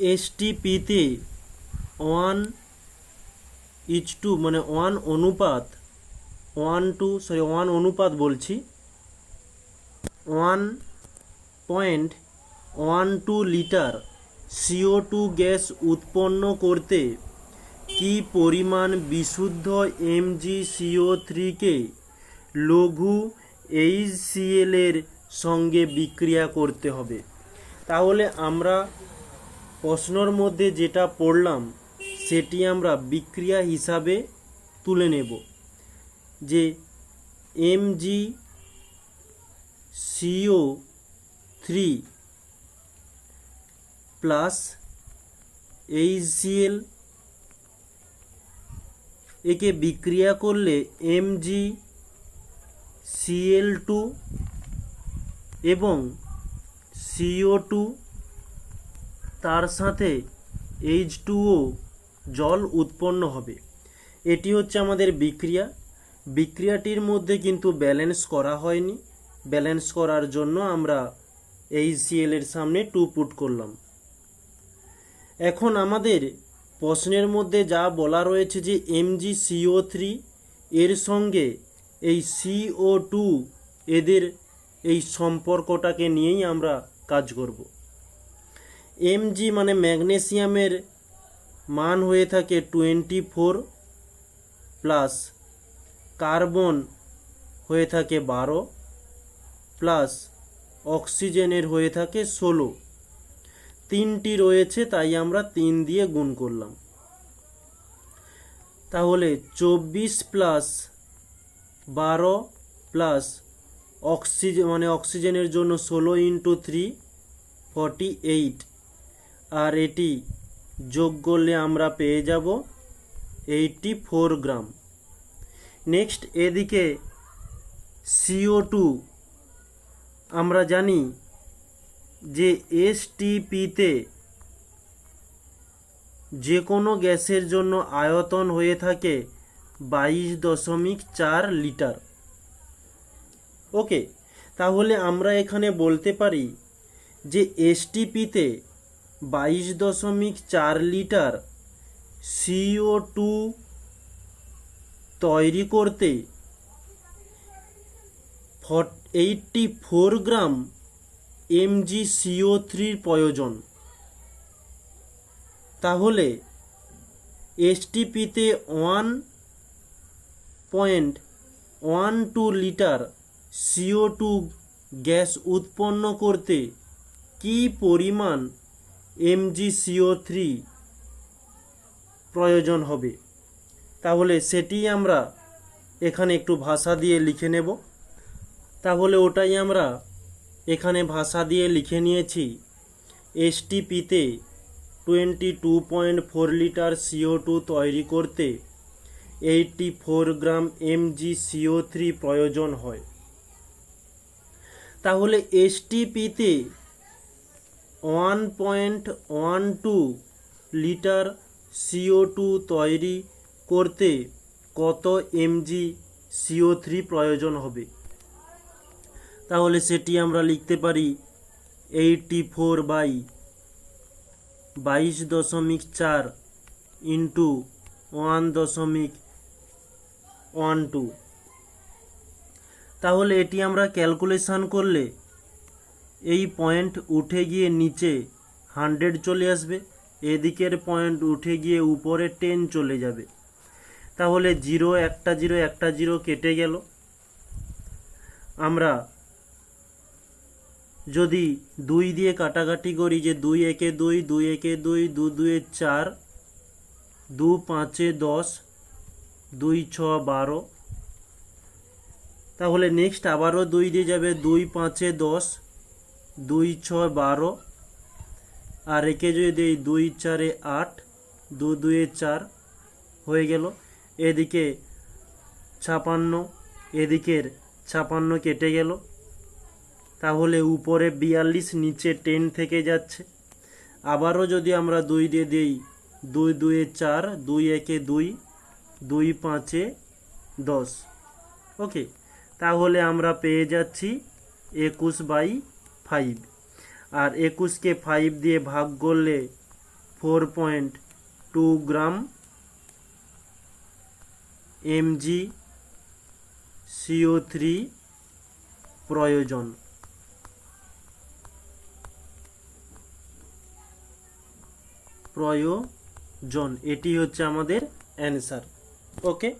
এসটিপিতে one each two মানে one অনুপাত one two sorry one অনুপাত বলছি। One point one two litre CO two gas উৎপন্ন করতে কি পরিমাণ বিশুদ্ধ এমজি সিও থ্রিকে লঘু এইচসিএল এর সঙ্গে বিক্রিয়া করতে হবে? তাহলে আমরা প্রশ্নর মধ্যে যেটা পড়লাম, সেটি আমরা বিক্রিয়া হিসাবে তুলে নেব। যে M Mg CO three plus HCl একে বিক্রিয়া করলে এম এমজি সিএল টু এবং সিও টু তার সাথে এইচ টুও জল উৎপন্ন হবে। এটি হচ্ছে আমাদের বিক্রিয়া। বিক্রিয়াটির মধ্যে কিন্তু ব্যালেন্স করা হয়নি। ব্যালেন্স করার জন্য আমরা এই এর সামনে টু পুট করলাম। এখন আমাদের প্রশ্নের মধ্যে যা বলা রয়েছে যে এমজি সিও থ্রি এর সঙ্গে এই সিও টু এদের এই সম্পর্কটাকে নিয়েই আমরা কাজ করব। এমজি মানে ম্যাগনেসিয়ামের মান হয়ে থাকে টোয়েন্টি ফোর প্লাস কার্বন হয়ে থাকে বারো প্লাস অক্সিজেনের হয়ে থাকে ষোলো। তিনটি রয়েছে, তাই আমরা তিন দিয়ে গুণ করলাম। তাহলে চব্বিশ প্লাস বারো প্লাস অক্সিজেন মানে অক্সিজেনের জন্য ষোলো ইন্টু থ্রি ফর্টি এইট। আর এটি যোগ করলে আমরা পেয়ে যাব এইটটি ফোর গ্রাম। নেক্সট, এদিকে সিও টু আমরা জানি যে এসটিপিতে যে কোনো গ্যাসের জন্য আয়তন হয়ে থাকে বাইশ দশমিক চার লিটার। ওকে, তাহলে আমরা এখানে বলতে পারি যে এসটিপিতে বাইশ দশমিক চার লিটার সিও টু তৈরি করতে eighty four gram Mg CO থ্রির প্রয়োজন। তাহলে এসটিপিতে one point one two litre CO two gas উৎপন্ন করতে কি পরিমাণ এমজি সিও থ্রি প্রয়োজন হবে। তাহলে সেটি আমরা এখানে একটু ভাষা দিয়ে লিখে নেব। তাহলে ওটাই আমরা এখানে ভাষা দিয়ে লিখে নিয়েছি। এসটিপিতে twenty two point four litre CO two তৈরি করতে eighty four gram Mg CO three প্রয়োজন হয়। তাহলে এসটিপিতে one point one two litre CO two তৈরি করতে কত এমজি সিও থ্রি প্রয়োজন হবে? তাহলে সেটি আমরা লিখতে পারি এইটটি ফোর বাই বাইশ দশমিক চার ইন্টু ওয়ান দশমিক ওয়ান টু তাহলে এটি আমরা ক্যালকুলেশন করলে এই পয়েন্ট উঠে গিয়ে নিচে হান্ড্রেড চলে আসবে, এদিকের পয়েন্ট উঠে গিয়ে উপরে টেন চলে যাবে। তাহলে জিরো, একটা জিরো একটা জিরো কেটে গেল। আমরা যদি দুই দিয়ে কাটাকাটি করি যে দুই একে দুই দুই একে দুই, দু, দুয়ে চার, দু পাঁচে দশ, দুই ছ বারো, তাহলে নেক্সট আবারও দুই দিয়ে যাবে দুই পাঁচে দশ দুই ছয় বারো। আর একে যদি দিই দুই চারে আট দু দুয়ে চার হয়ে গেল। এদিকে ছাপান্ন, এদিকের ছাপান্ন কেটে গেল। তাহলে উপরে বিয়াল্লিশ, নিচে টেন থেকে যাচ্ছে। আবারও যদি আমরা দুই দিয়ে দিই দুই দুয়ে চার, দুই একে দুই দুই পাঁচে দশ। ওকে, তাহলে আমরা পেয়ে যাচ্ছি একুশ বাই ফাইভ আর একুশকে ফাইভ দিয়ে ভাগ করলে four point two gram Mg CO three প্রয়োজন। প্রয়োজন। এটি হচ্ছে আমাদের অ্যান্সার ওকে